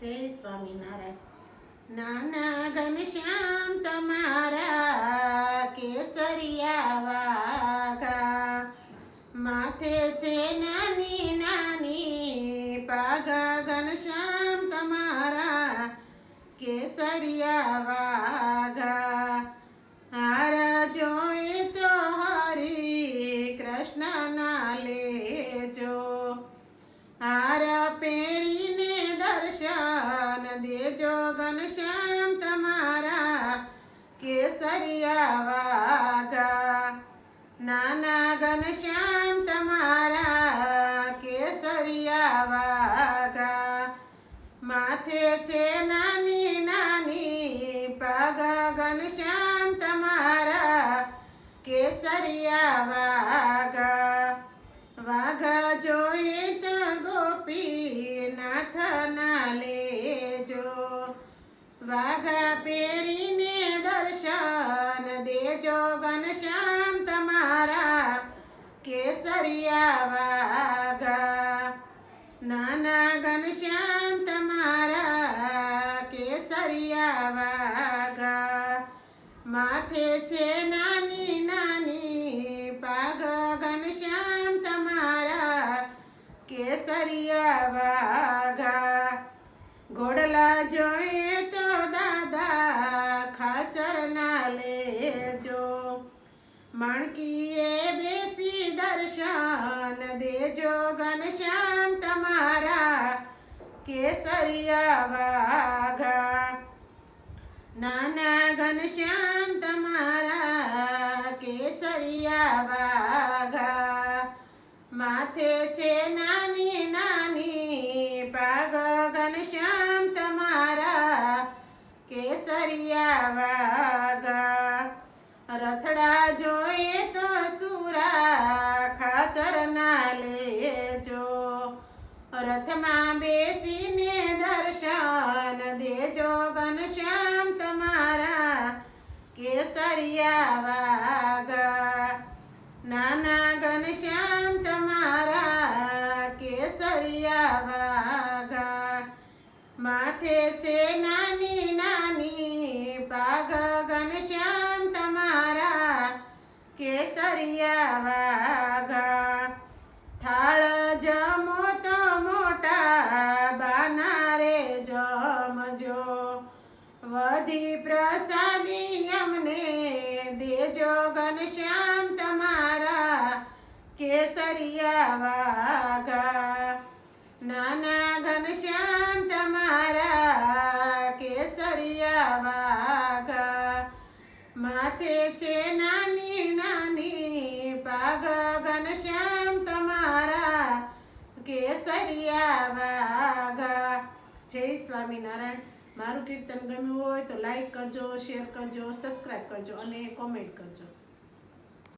જય સ્વામિનારાયણ. નાના ઘનશ્યામ તમારા કેસરિયા વાઘા. માથે છે નાની નાની પાગા ઘનશ્યામ તમારા કેસરિયા વાઘા. હાર જોઈ તો હરી કૃષ્ણ ના ઘનશ્યામ તમારા કેસરિયા વાઘા નાના ઘનશ્યામ તમારા કેસરિયા વાઘા માથે છે નાની નાની પગ ઘનશ્યામ તમારા કેસરિયા વાઘા વાઘા જોઈએ તો ગોપીનાથ વાઘા પહેરીને દર્શન દેજો ઘનશ્યામ તમારા કેસરિયા વાઘા. નાના ઘનશ્યામ તમારા કેસરિયા વાઘા. માથે છે નાની નાની પાગ ઘનશ્યામ તમારા કેસરિયા વાઘા. ઘોડલા જોઈએ લેજો માણકીએ બેસી દર્શન દેજો ઘનશ્યામ તમારા કેસરિયા વાઘા. નાના ઘનશ્યામ તમારા કેસરિયા વાઘા. માથે છે નાની નાની પાગ ઘનશ્યામ તમારા કેસરિયા વાઘા રથડા જોઈએ તો સુરા ખાચર ના લેજો. રથમાં બેસીને દર્શન દેજો ઘનશ્યામ તમારા કેસરિયા વાઘા. નાના ઘનશ્યામ તમારા કેસરિયા વાઘા. માથે છે નાની વાઘા થાળ જમો તો મોટા બાનારે જમજો. વધી પ્રસાદી અમને દેજો ઘનશ્યામ તમારા કેસરિયા વાઘા નાના માથે છે નાની નાની પાગ ઘનશ્યામ તમારા કેસરિયા વાઘા. જય સ્વામિનારાયણ. મારું કીર્તન ગમ્યું હોય તો લાઈક કરજો શેર કરજો સબસ્ક્રાઈબ કરજો અને કોમેન્ટ કરજો.